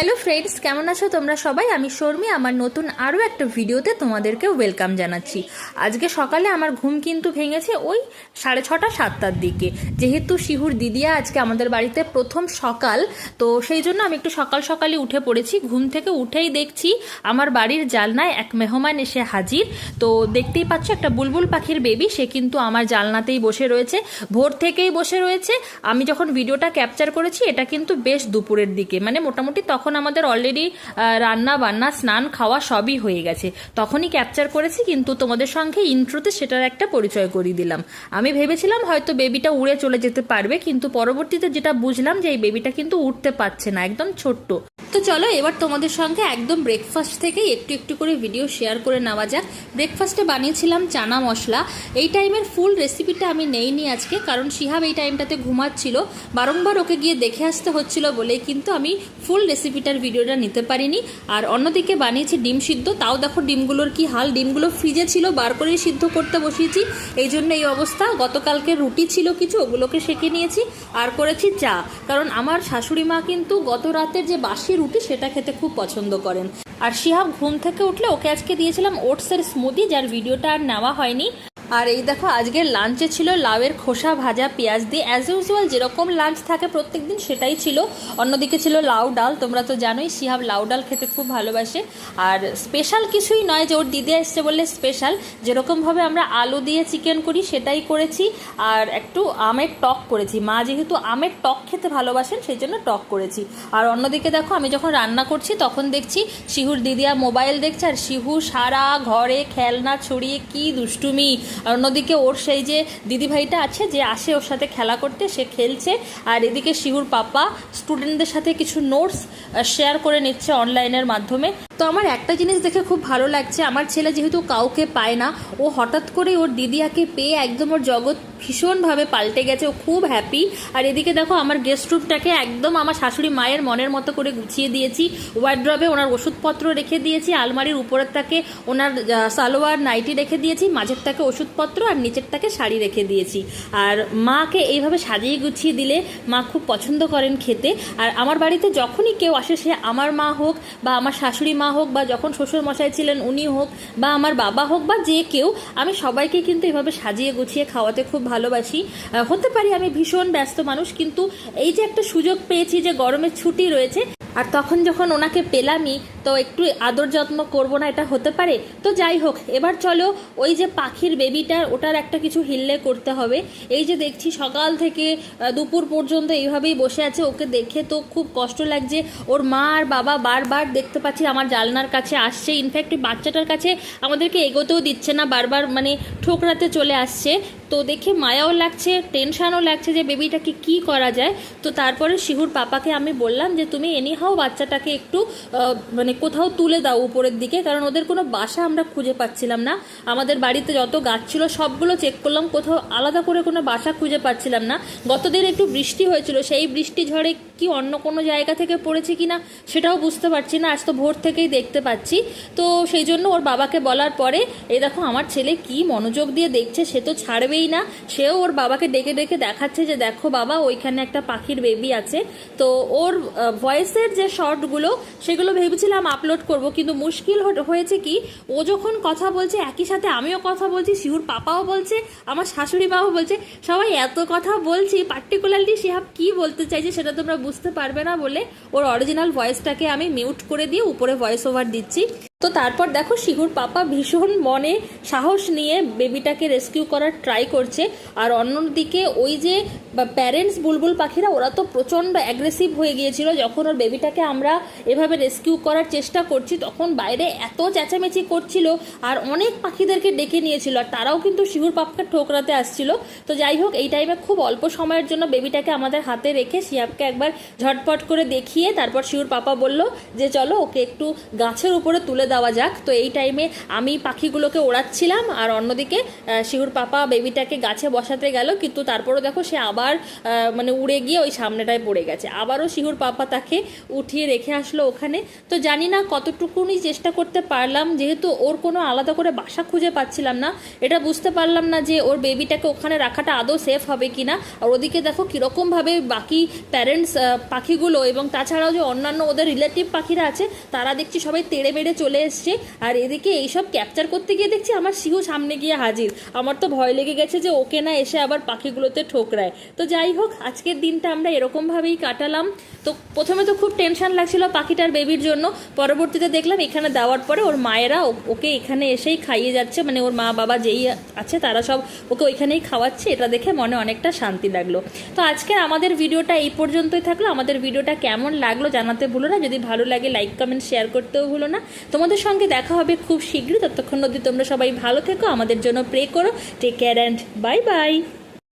Hello friends কেমন আছো তোমরা সবাই? আমি শর্মি, আমার নতুন আরও একটা ভিডিওতে তোমাদেরকে ওয়েলকাম জানাচ্ছি। আজকে সকালে আমার ঘুম কিন্তু ভেঙেছে ওই সাড়ে ছটা, সাতটার দিকে। যেহেতু শিহুর দিদিয়া আজকে আমাদের বাড়িতে প্রথম সকাল, তো সেই জন্য আমি একটু সকাল সকালে উঠে পড়েছি। ঘুম থেকে উঠেই দেখছি আমার বাড়ির জালনায় এক মেহমান এসে হাজির। তো দেখতেই পাচ্ছ একটা বুলবুল পাখির বেবি সে কিন্তু আমার জালনাতেই বসে রয়েছে। ভোর থেকেই বসে রয়েছে। আমি যখন ভিডিওটা ক্যাপচার করেছি, এটা কিন্তু বেশ দুপুরের দিকে। মানে মোটামুটি তখন আমাদের অলরেডি রান্না, বান্না, স্নান, খাওয়া সবই হয়ে গেছে। তখনই ক্যাপচার করেছি, কিন্তু তোমাদের সঙ্গে ইন্ট্রোতে সেটার একটা পরিচয় করিয়ে দিলাম। আমি ভেবেছিলাম হয়তো বেবিটা উড়ে চলে যেতে পারবে, কিন্তু পরবর্তীতে যেটা বুঝলাম যে এই বেবিটা কিন্তু উঠতে পারছে না, একদম ছোট্ট। তো চলো, এবার তোমাদের সঙ্গে একদম ব্রেকফাস্ট থেকেই একটু একটু করে ভিডিও শেয়ার করে নেওয়া যাক। ব্রেকফাস্টে বানিয়েছিলাম চানা মশলা। এই টাইমের ফুল রেসিপিটা আমি নেইনি আজকে, কারণ শিহাব এই টাইমটাতে ঘুমাচ্ছিল। বারংবার ওকে গিয়ে দেখে আসতে হচ্ছিল বলেই কিন্তু আমি ফুল রেসিপিটার ভিডিওটা নিতে পারিনি। আর অন্যদিকে বানিয়েছি ডিম সিদ্ধ। তাও দেখো ডিমগুলোর কি হাল। ডিমগুলো ফ্রিজে ছিল, বার করে সিদ্ধ করতে বসিয়েছি। এই জন্য এই অবস্থা। গতকালকে রুটি ছিল কিছু, ওগুলোকে সেঁকে নিয়েছি। আর করেছি চা। কারণ আমার শাশুড়ি মা কিন্তু গত রাতের যে বাসি রুটি সেটা খেতে খুব পছন্দ করেন। আর শিহাব ঘুম থেকে উঠলে ওকে আজকে দিয়েছিলাম ওটসের স্মুদি যার ভিডিওটা আর নেওয়া হয়নি। আর এই দেখো, আজকের লাঞ্চে ছিল লাউয়ের খোসা ভাজা পেঁয়াজ দিয়ে। অ্যাজ ইউজুয়াল যেরকম লাঞ্চ থাকে প্রত্যেক দিন সেটাই ছিল। অন্যদিকে ছিল লাউ ডাল, তোমরা তো জানোই শিহাব লাউ ডাল খেতে খুব ভালোবাসে। আর স্পেশাল কিছুই নয় যে ওর দিদি এসছে বললে স্পেশাল যেরকমভাবে আমরা আলু দিয়ে চিকেন করি, সেটাই করেছি। আর একটু আমের টক করেছি। মা যেহেতু আমের টক খেতে ভালোবাসেন, সেই জন্য টক করেছি। আর অন্যদিকে দেখো, আমি যখন রান্না করছি, তখন দেখছি শিহুর দিদিয়া মোবাইল দেখছে, আর শিহু সারা ঘরে খেলনা ছড়িয়ে কি দুষ্টুমি। আর অন্যদিকে ওর সেই যে দিদিভাইটা আছে, যে আসে ওর সাথে খেলা করতে, সে খেলছে। আর এদিকে শিহুর পাপা স্টুডেন্টদের সাথে কিছু নোটস শেয়ার করে নিচ্ছে অনলাইনের মাধ্যমে। তো আমার একটা জিনিস দেখে খুব ভালো লাগছে, আমার ছেলে যেহেতু কাউকে পায় না, ও হঠাৎ করে ওর দিদিয়াকে পেয়ে একদম ওর জগৎ ভীষণভাবে পাল্টে গেছে, ও খুব হ্যাপি আর এদিকে দেখো আমার গেস্ট রুমটাকে একদম আমার শাশুড়ি মায়ের মনের মতো করে গুছিয়ে দিয়েছি ওয়ার্ড্রবে ওনার ওষুধপত্র রেখে দিয়েছি, আলমারির উপরের তাকে ওনার সালোয়ার নাইটি রেখে দিয়েছি মাঝের তাকে ওষুধপত্র আর নিচের তাকে শাড়ি রেখে দিয়েছি। আর মাকে এইভাবে সাজিয়ে গুছিয়ে দিলে মা খুব পছন্দ করেন খেতে। আর আমার বাড়িতে যখনই কেউ আসে সে আমার মা হোক বা আমার শাশুড়ি মা হোক বা যখন শ্বশুর মশাই ছিলেন উনি হোক বা আমার বাবা হোক বা যে কেউ, আমি সবাইকে কিন্তু এভাবে সাজিয়ে গুছিয়ে খাওয়াতে খুব ভালোবাসি। হতে পারি আমি ভীষণ ব্যস্ত মানুষ, কিন্তু এই যে একটা সুযোগ পেয়েছি যে গরমের ছুটি রয়েছে, আর তখন যখন ওনাকে পেলামই তো একটু আদর যত্ন করব না, এটা হতে পারে? তো যাই হোক, এবার চলো ওই যে পাখির বেবিটার ওটার একটা কিছু হিললে করতে হবে। এই যে দেখছি সকাল থেকে দুপুর পর্যন্ত এইভাবেই বসে আছে। ওকে দেখে তো খুব কষ্ট লাগছে। ওর মা আর বাবা বারবার দেখতে পাচ্ছি, আমার জালনার কাছে আসছে। ইনফ্যাক্ট ওই বাচ্চাটার কাছে আমাদেরকে এগোতেও দিচ্ছে না, বারবার মানে ঠোকরাতে চলে আসছে। তো দেখে মায়াও লাগছে টেনশানও লাগছে যে বেবিটাকে কি করা যায়। তো তারপরে শিহুর পাপাকে আমি বললাম যে, তুমি এনিহাও বাচ্চাটাকে একটু মানে কোথাও তুলে দাও উপরের দিকে, কারণ ওদের কোনো বাসা আমরা খুঁজে পাচ্ছিলাম না। আমাদের বাড়িতে যত গাছ ছিল, সবগুলো চেক করলাম, কোথাও আলাদা করে কোনো বাসা খুঁজে পাচ্ছিলাম না। গতদিন একটু বৃষ্টি হয়েছিল, সেই বৃষ্টি ঝড়ে কি অন্য কোনো জায়গা থেকে পড়েছে কি না সেটাও বুঝতে পারছি না। আজ তো ভোর থেকেই দেখতে পাচ্ছি। তো সেই জন্য ওর বাবাকে বলার পরে, এই দেখো, আমার ছেলে কি মনোযোগ দিয়ে দেখছে, সে তো ছাড়বেই না। সেও ওর বাবাকে ডেকে ডেকে দেখাচ্ছে যে, দেখো বাবা, ওইখানে একটা পাখির বেবি আছে। তো ওর ভয়েসের যে শর্টগুলো সেগুলো ভেবেছিলাম আপলোড করব, কিন্তু মুশকিল হয়েছে কি, ও যখন কথা বলছে, একই সাথে আমিও কথা বলছি, শিহুর পাপাও বলছে, আমার শাশুড়ি মাও বলছে, সবাই এত কথা বলছি পার্টিকুলারলি শিহাব কি বলতে চাইছে সেটা তোমরা বুঝতে পারবে না বলে ওর অরিজিনাল ভয়েসটাকে আমি মিউট করে দিয়ে উপরে ভয়েস ওভার দিচ্ছি। তো তারপর দেখো শিহুর পাপা ভীষণ মনে সাহস নিয়ে বেবিটাকে রেস্কিউ করার ট্রাই করছে। আর অন্যদিকে ওই যে প্যারেন্টস বুলবুল পাখিরা, ওরা তো প্রচণ্ড অ্যাগ্রেসিভ হয়ে গিয়েছিল। যখন ওর বেবিটাকে আমরা এভাবে রেস্কিউ করার চেষ্টা করছি, তখন বাইরে এত চেঁচামেচি করছিল আর অনেক পাখিদেরকে ডেকে নিয়েছিল। আর তারাও কিন্তু শিহুর পাপকে ঠোকরাতে আসছিল। তো যাই হোক, এই টাইমে খুব অল্প সময়ের জন্য বেবিটাকে আমাদের হাতে রেখে শিয়াবকে একবার ঝটপট করে দেখিয়ে তারপর শিহুর পাপা বলল যে, চলো ওকে একটু গাছের উপরে তুলে দেওয়া যাক। তো এই টাইমে আমি পাখিগুলোকে ওড়াচ্ছিলাম আর অন্যদিকে শিহুর পাপা বেবিটাকে গাছে বসাতে গেল। কিন্তু তারপরও দেখো সে আবার মানে উড়ে গিয়ে ওই সামনেটায় পড়ে গেছে। আবারও শিহুর পাপা তাকে উঠিয়ে রেখে আসলো ওখানে। তো জানি না কতটুকুনি চেষ্টা করতে পারলাম, যেহেতু ওর কোনো আলাদা করে বাসা খুঁজে পাচ্ছিলাম না। এটা বুঝতে পারলাম না যে ওর বেবিটাকে ওখানে রাখাটা আদৌ সেফ হবে কি না আর ওদিকে দেখো কীরকমভাবে বাকি প্যারেন্টস পাখিগুলো এবং তাছাড়াও যে অন্যান্য ওদের রিলেটিভ পাখিরা আছে, তারা দেখছি সবাই তেড়ে বেড়ে চলে এসছে। আর এদিকে এইসব ক্যাপচার করতে গিয়ে দেখছি আমার শিহু সামনে গিয়ে হাজির। আমার তো ভয় লেগে গেছে যে ওকে না এসে আবার পাখিগুলোতে ঠোকরায়। তো যাই হোক, আজকের দিনটা আমরা এরকমভাবেই কাটালাম। তো প্রথমে তো খুব টেনশন লাগছিল পাখিটার বেবির জন্য। পরবর্তীতে দেখলাম এখানে দেওয়ার পরে ওর মায়েরা ওকে এখানে এসেই খাইয়ে যাচ্ছে। মানে ওর মা, বাবা যেই আছে তারা সব ওকে ওইখানেই খাওয়াচ্ছে। এটা দেখে মনে অনেকটা শান্তি লাগল। তো আজকে আমাদের ভিডিওটা এই পর্যন্তই থাকল। আমাদের ভিডিওটা কেমন লাগল জানাতে ভুলো না। যদি ভালো লাগে লাইক কমেন্ট শেয়ার করতেও ভুলো না। তোমাদের সঙ্গে দেখা হবে খুব শীঘ্রই। ততক্ষণ অবধি তোমরা সবাই ভালো থেকো, আমাদের জন্য প্রে করো take care and bye bye